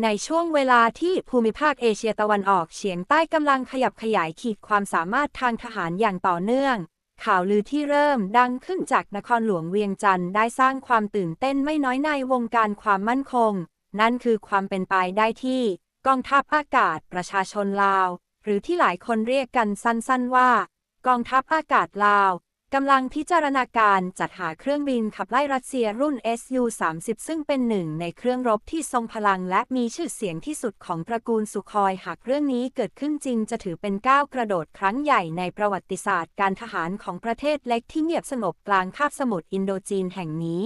ในช่วงเวลาที่ภูมิภาคเอเชียตะวันออกเฉียงใต้กำลังขยับขยายขีดความสามารถทางทหารอย่างต่อเนื่อง ข่าวลือที่เริ่มดังขึ้นจากนครหลวงเวียงจันทร์ได้สร้างความตื่นเต้นไม่น้อยในวงการความมั่นคง นั่นคือความเป็นไปได้ที่ กองทัพอากาศประชาชนลาว หรือที่หลายคนเรียกกันสั้นๆว่า กองทัพอากาศลาว กำลังพิจารณาการจัดหาเครื่องบินขับไล่รัสเซียรุ่น Su-30 ซึ่งเป็นหนึ่งในเครื่องรบที่ทรงพลังและมีชื่อเสียงที่สุดของตระกูลสุคอยหากเรื่องนี้เกิดขึ้นจริงจะถือเป็นก้าวกระโดดครั้งใหญ่ในประวัติศาสตร์การทหารของประเทศเล็กที่เงียบสงบกลางคาบสมุทรอินโดจีนแห่งนี้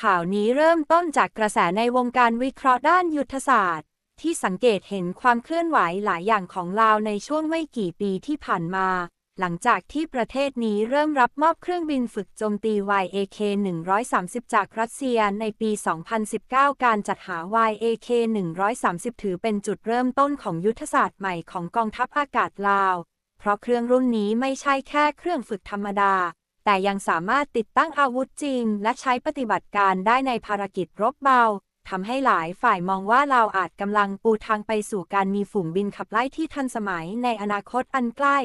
ข่าวนี้เริ่มต้นจากกระแสในวงการวิเคราะห์ด้านยุทธศาสตร์ ที่สังเกตเห็นความเคลื่อนไหวหลายอย่างของลาวในช่วงไม่กี่ปีที่ผ่านมา หลังจากที่ประเทศนี้เริ่มรับมอบเครื่องบินฝึกโจมตี YAK 130 จากรัสเซียในปี 2019 การจัดหา YAK 130 ถือเป็นจุดเริ่มต้นของยุทธศาสตร์ใหม่ของกองทัพอากาศลาว เพราะเครื่องรุ่นนี้ไม่ใช่แค่เครื่องฝึกธรรมดา แต่ยังสามารถติดตั้งอาวุธจริง และใช้ปฏิบัติการได้ในภารกิจรบเบาทำให้หลายฝ่ายมองว่าเราอาจกำลังปูทางไปสู่การมีฝูงบินขับไล่ที่ทันสมัยในอนาคตอันใกล้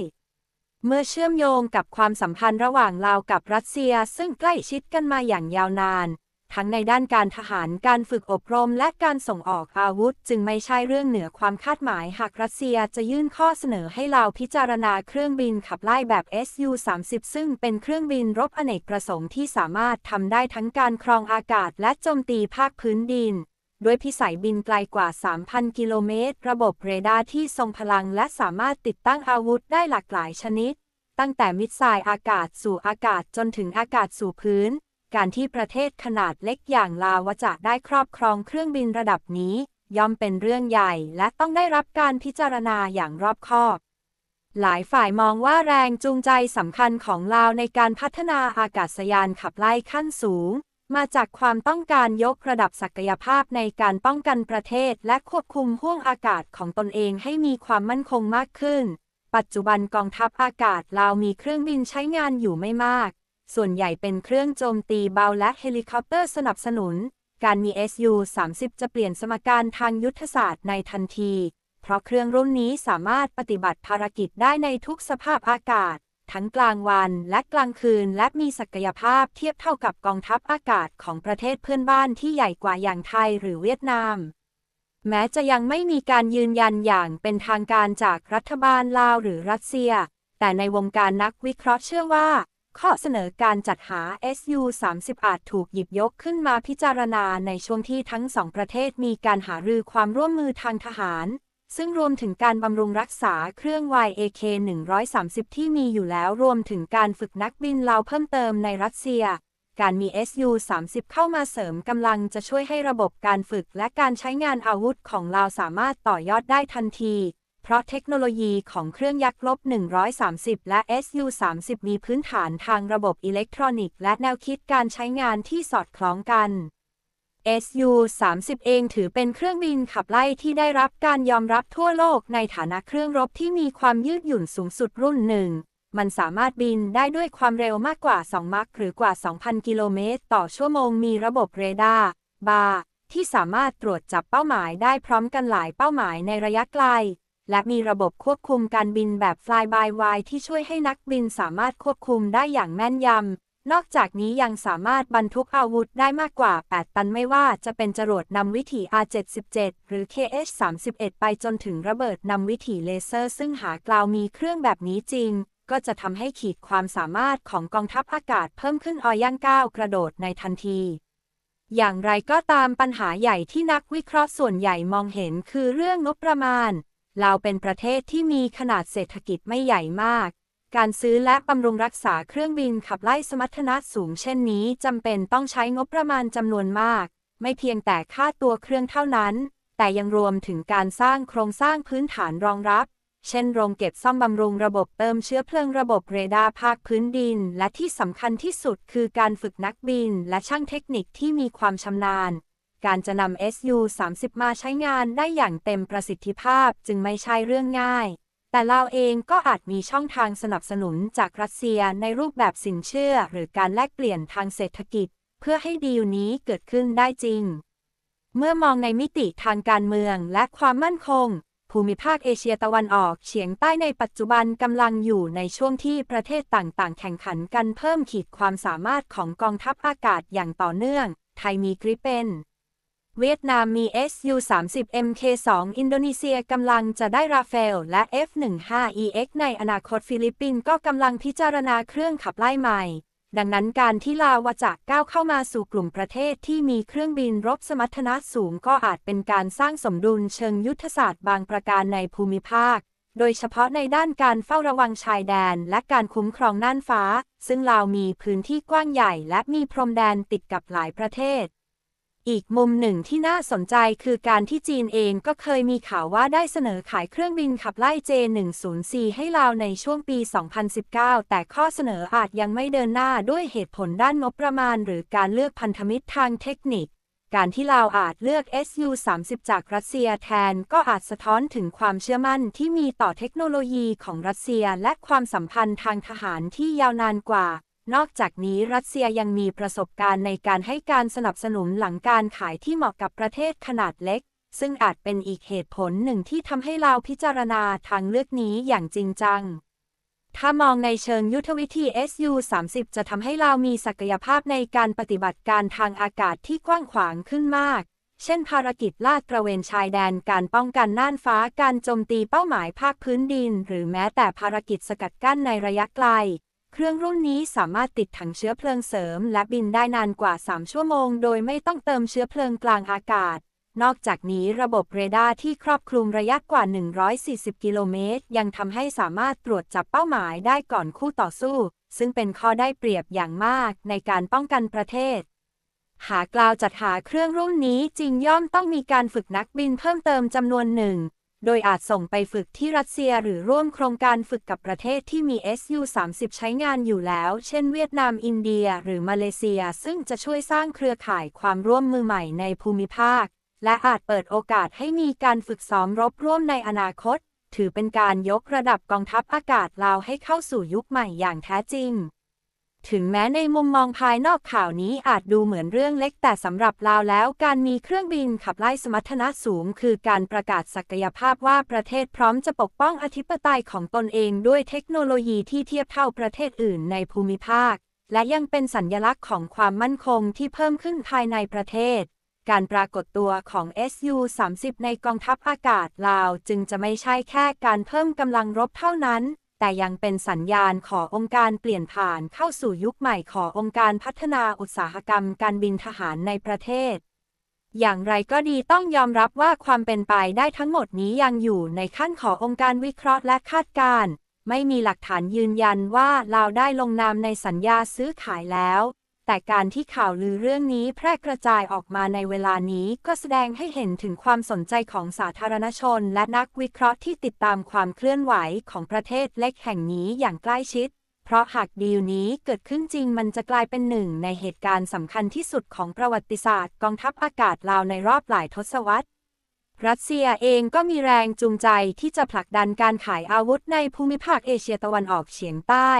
เมื่อเชื่อมโยงกับความสัมพันธ์ระหว่างลาวกับรัสเซีย ซึ่งใกล้ชิดกันมาอย่างยาวนาน ทั้งในด้านการทหาร การฝึกอบรม และการส่งออกอาวุธ จึงไม่ใช่เรื่องเหนือความคาดหมาย หากรัสเซียจะยื่นข้อเสนอให้ลาวพิจารณาเครื่องบินขับไล่แบบ Su-30 ซึ่งเป็นเครื่องบินรบอเนกประสงค์ที่สามารถทำได้ทั้งการครองอากาศและโจมตีภาคพื้นดิน ด้วยพิสัยบินไกลกว่า 3,000 กิโลเมตร ระบบเรดาร์ที่ทรงพลังและสามารถติดตั้งอาวุธได้หลากหลายชนิด ตั้งแต่มิสไซล์อากาศสู่อากาศจนถึงอากาศสู่พื้น การที่ประเทศขนาดเล็กอย่างลาวจะได้ครอบครองเครื่องบินระดับนี้ ย่อมเป็นเรื่องใหญ่และต้องได้รับการพิจารณาอย่างรอบคอบ หลายฝ่ายมองว่าแรงจูงใจสำคัญของลาวในการพัฒนาอากาศยานขับไล่ขั้นสูง มาจากความต้องการยกระดับศักยภาพในการป้องกันประเทศและควบคุมห้วงอากาศของตนเองให้มีความมั่นคงมากขึ้น ปัจจุบันกองทัพอากาศลาวมีเครื่องบินใช้งานอยู่ไม่มาก ส่วนใหญ่เป็นเครื่องโจมตีเบาและเฮลิคอปเตอร์สนับสนุน การมี SU-30 จะเปลี่ยนสมการทางยุทธศาสตร์ในทันที เพราะเครื่องรุ่นนี้สามารถปฏิบัติภารกิจได้ในทุกสภาพอากาศ ทั้งกลางวันและกลางคืน และมีศักยภาพเทียบเท่ากับกองทัพอากาศของประเทศเพื่อนบ้านที่ใหญ่กว่าอย่างไทยหรือเวียดนาม แม้จะยังไม่มีการยืนยันอย่างเป็นทางการจากรัฐบาลลาวหรือรัสเซีย แต่ในวงการนักวิเคราะห์เชื่อว่า ข้อเสนอการจัดหา SU-30 อาจถูกหยิบยกขึ้นมาพิจารณาในช่วงที่ทั้งสองประเทศมีการหารือความร่วมมือทางทหาร ซึ่งรวมถึงการบำรุงรักษาเครื่อง YAK 130 ที่มีอยู่แล้วรวมถึงการฝึกนักบินลาวเพิ่มเติมในรัสเซีย การมี SU-30 เข้ามาเสริมกำลังจะช่วยให้ระบบการฝึกและการใช้งานอาวุธของลาวสามารถต่อยอดได้ทันที เพราะเทคโนโลยีของเครื่องยักษ์ลบ 130 และ SU-30 มีพื้นฐานทางระบบอิเล็กทรอนิกส์และแนวคิดการใช้งานที่สอดคล้องกัน Su-30 เองถือเป็นเครื่องบินขับไล่ที่ได้รับการยอมรับทั่วโลกในฐานะเครื่องรบที่มีความยืดหยุ่นสูงสุดรุ่นหนึ่ง มันสามารถบินได้ด้วยความเร็วมากกว่า 2 มัคหรือกว่า 2,000 กิโลเมตร ต่อชั่วโมง มีระบบเรดาร์บาร์ที่สามารถตรวจจับเป้าหมายได้พร้อมกันหลายเป้าหมายในระยะไกล และมีระบบควบคุมการบินแบบ fly by wire ที่ช่วยให้นักบินสามารถควบคุมได้อย่างแม่นยำ นอกจากนี้ยังสามารถบรรทุกอาวุธได้มากกว่า 8 ตันไม่ว่าจะเป็นจรวดนำวิถี R77 หรือ KH31 ไปจนถึงระเบิดนำวิถีเลเซอร์ ซึ่งหากล่าวมีเครื่องแบบนี้จริง ก็จะทำให้ขีดความสามารถของกองทัพอากาศเพิ่มขึ้นอย่างก้าวกระโดดในทันที อย่างไรก็ตามปัญหาใหญ่ที่นักวิเคราะห์ส่วนใหญ่มองเห็นคือเรื่องงบประมาณเราเป็นประเทศที่มีขนาดเศรษฐกิจไม่ใหญ่มาก การซื้อและบำรุงรักษาเครื่องบินขับไล่สมรรถนะสูงเช่นนี้จำเป็นต้องใช้งบประมาณจำนวนมาก ไม่เพียงแต่ค่าตัวเครื่องเท่านั้น แต่ยังรวมถึงการสร้างโครงสร้างพื้นฐานรองรับ เช่น โรงเก็บซ่อมบำรุงระบบเติมเชื้อเพลิงระบบเรดาร์ภาคพื้นดิน และที่สำคัญที่สุดคือการฝึกนักบิน และช่างเทคนิคที่มีความชำนาญการจะนำ SU-30 มาใช้งานได้อย่างเต็มประสิทธิภาพจึงไม่ใช่เรื่องง่าย แต่ลาวเองก็อาจมีช่องทางสนับสนุนจากรัสเซียในรูปแบบสินเชื่อหรือการแลกเปลี่ยนทางเศรษฐกิจ เพื่อให้ดีลนี้เกิดขึ้นได้จริง เมื่อมองในมิติทางการเมืองและความมั่นคง ภูมิภาคเอเชียตะวันออกเฉียงใต้ในปัจจุบันกำลังอยู่ในช่วงที่ประเทศต่างๆ แข่งขันกันเพิ่มขีดความสามารถของกองทัพอากาศอย่างต่อเนื่อง ไทยมีกริปเปน เวียดนามมี Su-30 Mk2 อินโดนีเซียกำลังจะได้ราเฟลและ F-15EX ในอนาคตฟิลิปปินส์ก็กำลังพิจารณาเครื่องขับไล่ใหม่ ดังนั้นการที่ลาวจะก้าวเข้ามาสู่กลุ่มประเทศที่มีเครื่องบินรบสมรรถนะสูงก็อาจเป็นการสร้างสมดุลเชิงยุทธศาสตร์บางประการในภูมิภาค โดยเฉพาะในด้านการเฝ้าระวังชายแดนและการคุ้มครองน่านฟ้า ซึ่งลาวมีพื้นที่กว้างใหญ่และมีพรมแดนติดกับหลายประเทศ อีกมุมหนึ่งที่น่าสนใจคือการที่จีนเองก็เคยมีข่าวว่าได้เสนอขายเครื่องบินขับไล่ J104 ให้ลาวในช่วงปี 2019 แต่ข้อเสนออาจยังไม่เดินหน้าด้วยเหตุผลด้านงบประมาณ หรือการเลือกพันธมิตรทางเทคนิค การที่ลาวอาจเลือก Su-30 จากรัสเซียแทนก็อาจสะท้อนถึงความเชื่อมั่นที่มีต่อเทคโนโลยีของรัสเซียและความสัมพันธ์ทางทหารที่ยาวนานกว่า นอกจากนี้รัสเซียยังมีประสบการณ์ในการให้การสนับสนุนหลังการขายที่เหมาะกับประเทศขนาดเล็ก ซึ่งอาจเป็นอีกเหตุผลหนึ่งที่ทำให้ลาวพิจารณาทางเลือกนี้อย่างจริงจัง ถ้ามองในเชิงยุทธวิธี Su-30 จะทำให้ลาวมีศักยภาพในการปฏิบัติการทางอากาศที่กว้างขวางขึ้นมาก เช่น ภารกิจลาดตระเวนชายแดน การป้องกันน่านฟ้า การโจมตีเป้าหมายภาคพื้นดิน หรือแม้แต่ภารกิจสกัดกั้นในระยะไกล เครื่องรุ่นนี้สามารถติดถังเชื้อเพลิงเสริม และบินได้นานกว่า 3 ชั่วโมง โดยไม่ต้องเติมเชื้อเพลิงกลางอากาศ นอกจากนี้ระบบเรดาร์ที่ครอบคลุมระยะกว่า 140 กิโลเมตร ยังทำให้สามารถตรวจจับเป้าหมายได้ก่อนคู่ต่อสู้ ซึ่งเป็นข้อได้เปรียบอย่างมากในการป้องกันประเทศ หากล่าวจัดหาเครื่องรุ่นนี้จริงย่อมต้องมีการฝึกนักบินเพิ่มเติมจำนวนหนึ่ง โดยอาจส่งไปฝึกที่รัสเซียหรือร่วมโครงการฝึกกับประเทศที่มี Su-30 ใช้งานอยู่แล้ว เช่นเวียดนาม อินเดีย หรือมาเลเซีย ซึ่งจะช่วยสร้างเครือข่ายความร่วมมือใหม่ในภูมิภาค และอาจเปิดโอกาสให้มีการฝึกซ้อมรบร่วมในอนาคต ถือเป็นการยกระดับกองทัพอากาศลาวให้เข้าสู่ยุคใหม่อย่างแท้จริง ถึงแม้ในมุมมองภายนอกข่าวนี้อาจดูเหมือนเรื่องเล็กแต่สำหรับลาวแล้ว การมีเครื่องบินขับไล่สมรรถนะสูง คือการประกาศศักยภาพว่าประเทศพร้อมจะปกป้องอธิปไตยของตนเองด้วยเทคโนโลยีที่เทียบเท่าประเทศอื่นในภูมิภาค และยังเป็นสัญญลักษณ์ของความมั่นคงที่เพิ่มขึ้นภายในประเทศ การปรากฏตัวของ Su-30 ในกองทัพอากาศลาวจึงจะไม่ใช่แค่การเพิ่มกำลังรบเท่านั้น แต่ยังเป็นสัญญาณขอองค์การเปลี่ยนผ่านเข้าสู่ยุคใหม่ขอองค์การพัฒนาอุตสาหกรรมการบินทหารในประเทศ อย่างไรก็ดีต้องยอมรับว่าความเป็นไปได้ทั้งหมดนี้ยังอยู่ในขั้นขอองค์การวิเคราะห์และคาดการณ์ไม่มีหลักฐานยืนยันว่าลาวได้ลงนามในสัญญาซื้อขายแล้ว แต่การที่ข่าวลือเรื่องนี้แพร่กระจายออกมาในเวลานี้ก็แสดงให้เห็นถึงความสนใจของสาธารณชน และนักวิเคราะห์ที่ติดตามความเคลื่อนไหวของประเทศเล็กแห่งนี้อย่างใกล้ชิด เพราะหากดีลนี้เกิดขึ้นจริงมันจะกลายเป็นหนึ่งในเหตุการณ์สำคัญที่สุดของประวัติศาสตร์กองทัพอากาศลาวในรอบหลายทศวรรษรัสเซียเองก็มีแรงจูงใจที่จะผลักดันการขายอาวุธในภูมิภาคเอเชียตะวันออกเฉียงใต้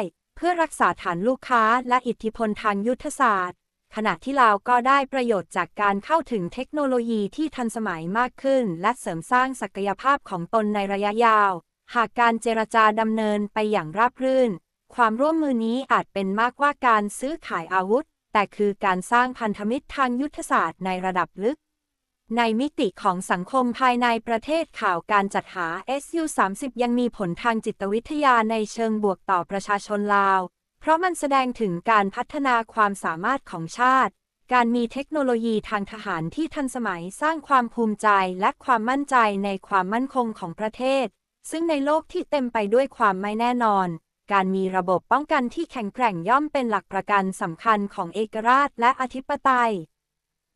พื่อรักษาฐานลูกค้าและอิทธิพลทางยุทธศาสตร์ ขณะที่ลาวก็ได้ประโยชน์จากการเข้าถึงเทคโนโลยีที่ทันสมัยมากขึ้น และเสริมสร้างศักยภาพของตนในระยะยาว หากการเจรจาดำเนินไปอย่างราบรื่น ความร่วมมือนี้อาจเป็นมากกว่าการซื้อขายอาวุธ แต่คือการสร้างพันธมิตรทางยุทธศาสตร์ในระดับลึก ในมิติของสังคมภายในประเทศข่าวการจัดหา SU-30 ยังมีผลทางจิตวิทยาในเชิงบวกต่อประชาชนลาว เพราะมันแสดงถึงการพัฒนาความสามารถของชาติ การมีเทคโนโลยีทางทหารที่ทันสมัยสร้างความภูมิใจและความมั่นใจในความมั่นคงของประเทศ ซึ่งในโลกที่เต็มไปด้วยความไม่แน่นอน การมีระบบป้องกันที่แข็งแกร่งย่อมเป็นหลักประกันสำคัญของเอกราชและอธิปไตย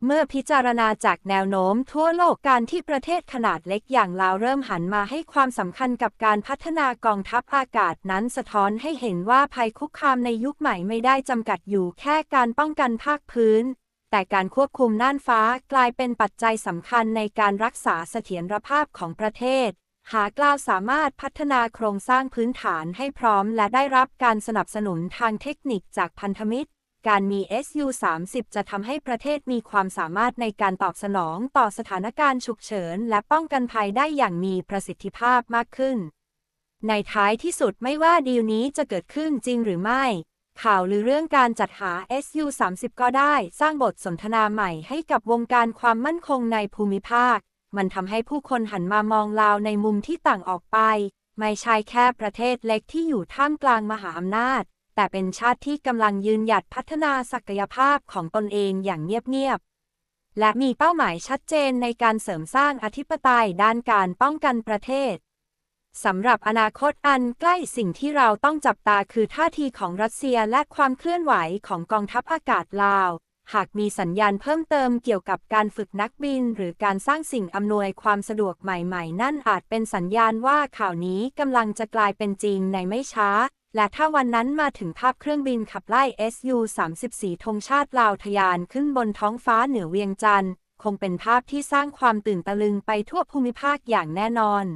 เมื่อพิจารณาจากแนวโน้มทั่วโลกการที่ประเทศขนาดเล็กอย่างลาวเริ่มหันมาให้ความสำคัญกับการพัฒนากองทัพอากาศนั้นสะท้อนให้เห็นว่าภัยคุกคามในยุคใหม่ไม่ได้จำกัดอยู่แค่การป้องกันภาคพื้น แต่การควบคุมน่านฟ้ากลายเป็นปัจจัยสำคัญในการรักษาเสถียรภาพของประเทศ หากลาวสามารถพัฒนาโครงสร้างพื้นฐานให้พร้อมและได้รับการสนับสนุนทางเทคนิคจากพันธมิตร การมี SU-30 จะทำให้ประเทศมีความสามารถในการตอบสนองต่อสถานการณ์ฉุกเฉิน และป้องกันภัยได้อย่างมีประสิทธิภาพมากขึ้น ในท้ายที่สุดไม่ว่าดีลนี้จะเกิดขึ้นจริงหรือไม่ ข่าวหรือเรื่องการจัดหา SU-30 ก็ได้สร้างบทสนทนาใหม่ให้กับวงการความมั่นคงในภูมิภาค มันทำให้ผู้คนหันมามองลาวในมุมที่ต่างออกไป ไม่ใช่แค่ประเทศเล็กที่อยู่ท่ามกลางมหาอำนาจ แต่เป็นชาติที่กำลังยืนหยัดพัฒนาศักยภาพของตนเองอย่างเงียบๆ และมีเป้าหมายชัดเจนในการเสริมสร้างอธิปไตยด้านการป้องกันประเทศสำหรับอนาคตอันใกล้สิ่งที่เราต้องจับตาคือท่าทีของรัสเซียและความเคลื่อนไหวของกองทัพอากาศลาว หากมีสัญญาณเพิ่มเติมเกี่ยวกับการฝึกนักบิน หรือการสร้างสิ่งอำนวยความสะดวกใหม่ ๆ นั่นอาจเป็นสัญญาณว่าข่าวนี้กำลังจะกลายเป็นจริงในไม่ช้า และถ้าวันนั้นมาถึงภาพเครื่องบินขับไล่ SU-34 ธงชาติลาวทะยานขึ้นบนท้องฟ้าเหนือเวียงจันทร์คงเป็นภาพที่สร้างความตื่นตะลึงไปทั่วภูมิภาคอย่างแน่นอน